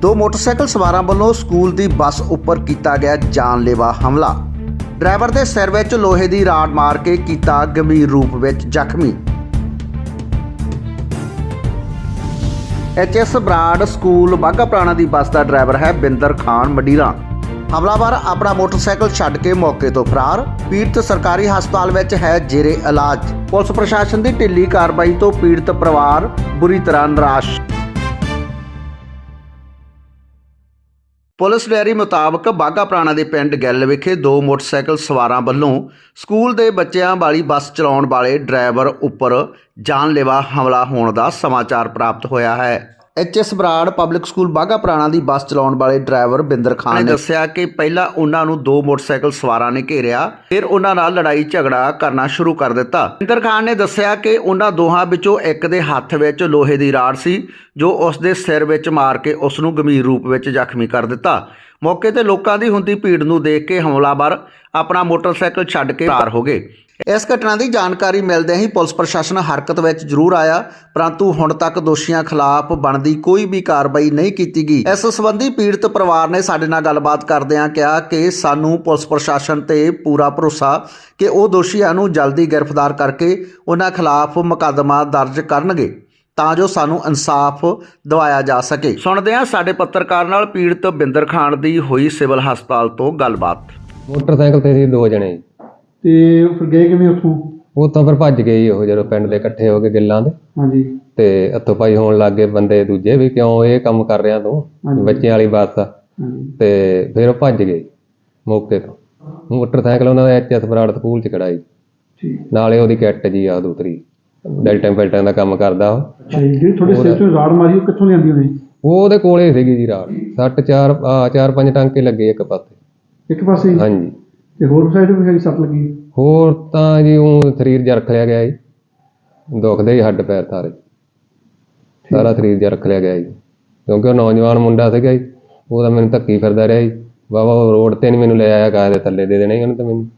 ਦੋ ਮੋਟਰਸਾਈਕਲ ਸਵਾਰਾਂ ਵੱਲੋਂ ਸਕੂਲ ਦੀ ਬੱਸ ਉੱਪਰ ਕੀਤਾ ਗਿਆ ਜਾਨਲੇਵਾ ਹਮਲਾ। ਡਰਾਈਵਰ ਦੇ ਸਿਰ ਵਿੱਚ ਲੋਹੇ ਦੀ ਰਾਡ ਮਾਰ ਕੇ ਕੀਤਾ ਗੰਭੀਰ ਰੂਪ ਵਿੱਚ ਜ਼ਖਮੀ। ਐਚਐਸ ਬਰਾੜ ਸਕੂਲ ਬਾਘਾ ਪ੍ਰਾਣਾ ਦੀ ਬੱਸ ਦਾ ਡਰਾਈਵਰ ਹੈ ਬਿੰਦਰ ਖਾਨ ਮਡੀਰਾ। ਹਮਲਾਵਰ ਆਪਣਾ ਮੋਟਰਸਾਈਕਲ ਛੱਡ ਕੇ ਮੌਕੇ ਤੋਂ ਫਰਾਰ। ਪੀੜਤ ਸਰਕਾਰੀ ਹਸਪਤਾਲ ਵਿੱਚ ਹੈ ਜੇਰੇ ਇਲਾਜ। ਪੁਲਿਸ ਪ੍ਰਸ਼ਾਸਨ ਦੀ ਢਿੱਲੀ ਕਾਰਵਾਈ ਤੋਂ ਪੀੜਤ ਪਰਿਵਾਰ ਬੁਰੀ ਤਰ੍ਹਾਂ ਨਿਰਾਸ਼। ਪੁਲਿਸ ਡੈਰੀ ਮੁਤਾਬਕ ਬਾਘਾ ਪ੍ਰਾਣਾ ਦੇ ਪਿੰਡ ਗਿੱਲ ਵਿਖੇ ਦੋ ਮੋਟਰਸਾਈਕਲ ਸਵਾਰਾਂ ਵੱਲੋਂ ਸਕੂਲ ਦੇ ਬੱਚਿਆਂ ਵਾਲੀ ਬੱਸ ਚਲਾਉਣ ਵਾਲੇ ਡਰਾਈਵਰ ਉੱਪਰ ਜਾਨਲੇਵਾ ਹਮਲਾ ਹੋਣ ਦਾ ਸਮਾਚਾਰ ਪ੍ਰਾਪਤ ਹੋਇਆ ਹੈ। HS Brar public school Bagha Purana ਦੀ ਬੱਸ ਚਲਾਉਣ ਵਾਲੇ ਡਰਾਈਵਰ ਬਿੰਦਰ ਖਾਨ ਨੇ ਦੱਸਿਆ ਕਿ ਪਹਿਲਾਂ ਉਹਨਾਂ ਨੂੰ ਦੋ ਮੋਟਰਸਾਈਕਲ ਸਵਾਰਾਂ ਨੇ ਘੇਰਿਆ ਫਿਰ ਉਹਨਾਂ ਨਾਲ ਲੜਾਈ ਝਗੜਾ ਕਰਨਾ ਸ਼ੁਰੂ ਕਰ ਦਿੱਤਾ। ਬਿੰਦਰ ਖਾਨ ਨੇ ਦੱਸਿਆ ਕਿ ਉਹਨਾਂ ਦੋਹਾਂ ਵਿੱਚੋਂ ਇੱਕ ਦੇ ਹੱਥ ਵਿੱਚ ਲੋਹੇ ਦੀ ਰਾੜ ਸੀ ਜੋ ਉਸ ਦੇ ਸਿਰ ਵਿੱਚ ਮਾਰ ਕੇ ਉਸ ਨੂੰ ਗੰਭੀਰ ਰੂਪ ਵਿੱਚ ਜ਼ਖਮੀ ਕਰ ਦਿੱਤਾ। ਮੌਕੇ ਤੇ ਲੋਕਾਂ ਦੀ ਹੁੰਦੀ ਭੀੜ ਨੂੰ ਦੇਖ ਕੇ ਹਮਲਾਵਰ ਆਪਣਾ ਮੋਟਰਸਾਈਕਲ ਛੱਡ ਕੇ ਫਰਾਰ ਹੋ ਗਏ। ਇਸ ਘਟਨਾ ਦੀ ਜਾਣਕਾਰੀ ਮਿਲਦਿਆਂ ਹੀ ਪੁਲਿਸ ਪ੍ਰਸ਼ਾਸਨ ਹਰਕਤ ਵਿੱਚ ਜ਼ਰੂਰ ਆਇਆ, ਪਰੰਤੂ ਹੁਣ ਤੱਕ ਦੋਸ਼ੀਆਂ ਖਿਲਾਫ ਬਣਦੀ ਕੋਈ ਵੀ ਕਾਰਵਾਈ ਨਹੀਂ ਕੀਤੀ ਗਈ। ਇਸ ਸੰਬੰਧੀ ਪੀੜਤ ਪਰਿਵਾਰ ਨੇ ਸਾਡੇ ਨਾਲ ਗੱਲਬਾਤ ਕਰਦਿਆਂ ਕਿਹਾ ਕਿ ਸਾਨੂੰ ਪੁਲਿਸ ਪ੍ਰਸ਼ਾਸਨ ਤੇ ਪੂਰਾ ਭਰੋਸਾ ਕਿ ਉਹ ਦੋਸ਼ੀਆਂ ਨੂੰ ਜਲਦੀ ਗ੍ਰਿਫਤਾਰ ਕਰਕੇ ਉਹਨਾਂ ਖਿਲਾਫ ਮੁਕੱਦਮਾ ਦਰਜ ਕਰਨਗੇ, ਤਾਂ ਜੋ ਸਾਨੂੰ ਇਨਸਾਫ ਦਿਵਾਇਆ ਜਾ ਸਕੇ। ਸੁਣਦੇ ਹਾਂ ਸਾਡੇ ਪੱਤਰਕਾਰ ਨਾਲ ਪੀੜਤ ਬਿੰਦਰ ਖਾਨ ਦੀ ਹੋਈ ਸਿਵਲ ਹਸਪਤਾਲ ਤੋਂ ਗੱਲਬਾਤ। ਮੋਟਰਸਾਈਕਲ ਤੇ ਸੀ ਦੋ ਜਣੇ। ਤੇ ਫਿਰ ਗਏ ਕਿਵੇਂ ਉੱਥੋਂ? ਉਹ ਤਾਂ ਫਿਰ ਭੱਜ ਗਏ ਉਹ ਜਦੋਂ ਪਿੰਡ ਦੇ ਇਕੱਠੇ ਹੋ ਕੇ ਗਿੱਲਾਂ ਦੇ। ਹਾਂਜੀ। ਤੇ ਹੱਥੋਂ ਪਾਈ ਹੋਣ ਲੱਗ ਬੰਦੇ ਦੂਜੇ ਵੀ ਕਿਉਂ ਇਹ ਕੰਮ ਕਰ ਰਿਹਾ ਤੂੰ। ਬੱਚਿਆਂ ਵਾਲੀ ਬੱਸ ਆ। ਹਾਂਜੀ। ਤੇ ਫਿਰ ਉਹ ਭੱਜ ਗਏ ਮੌਕੇ ਤੋਂ। ਮੋਟਰਸਾਈਕਲ ਉਹਨਾਂ ਦਾ ਐਚਐਸ ਬਰਾੜ ਸਕੂਲ ਚ ਖੜਾਈ। ਠੀਕ। ਨਾਲੇ ਉਹਦੀ ਕਿੱਟ ਜੀ ਆ ਦੂਸਰੀ ਡੈਲਟਾ ਪੈਲਟਾਂ ਦਾ ਕੰਮ ਕਰਦਾ ਉਹ। ਅੱਛਾ ਜੀ ਜਿਹੜੀ ਤੁਹਾਡੇ ਸਿਰ ਤੋਂ ਰਾੜ ਮਾਰੀ ਉਹ ਕਿੱਥੋਂ ਲਿਆਂਦੀ ਉਹਨੇ? ਉਹ ਉਹਦੇ ਕੋਲੇ ਸੀਗੀ ਜੀ ਰਾਤ ਸੱਟ ਚਾਰ ਆ ਚਾਰ ਪੰਜ ਟਾਂਕੇ ਲੱਗੇ ਇੱਕ ਪਾਸੇ। ਇੱਕ ਪਾਸੇ ਹੀ? ਹਾਂਜੀ। ਤੇ ਹੋਰ ਸਾਈਡ ਵੀ ਹੈਗੀ ਸੱਟ ਲੱਗੀ? ਹੋਰ ਤਾਂ ਜੀ ਉਹ ਸਰੀਰ ਜਿਹਾ ਰੱਖ ਲਿਆ ਗਿਆ ਜੀ। ਦੁਖਦੇ ਹੀ ਹੱਡ ਪੈਰ ਸਾਰੇ। ਸਾਰਾ ਸਰੀਰ ਜਿਹਾ ਰੱਖ ਲਿਆ ਗਿਆ ਜੀ। ਕਿਉਂਕਿ ਉਹ ਨੌਜਵਾਨ ਮੁੰਡਾ ਸੀਗਾ ਜੀ ਉਹ ਤਾਂ ਮੈਨੂੰ ਧੱਕੀ ਫਿਰਦਾ ਰਿਹਾ ਜੀ। ਵਾਵਾ ਰੋਡ ਤੇ ਨਹੀਂ ਮੈਨੂੰ ਲੈ ਆਇਆ ਕਾਹ ਦੇ ਥੱਲੇ ਦੇ ਦੇਣੇ ਉਹਨੇ ਤਾਂ ਮੈਨੂੰ।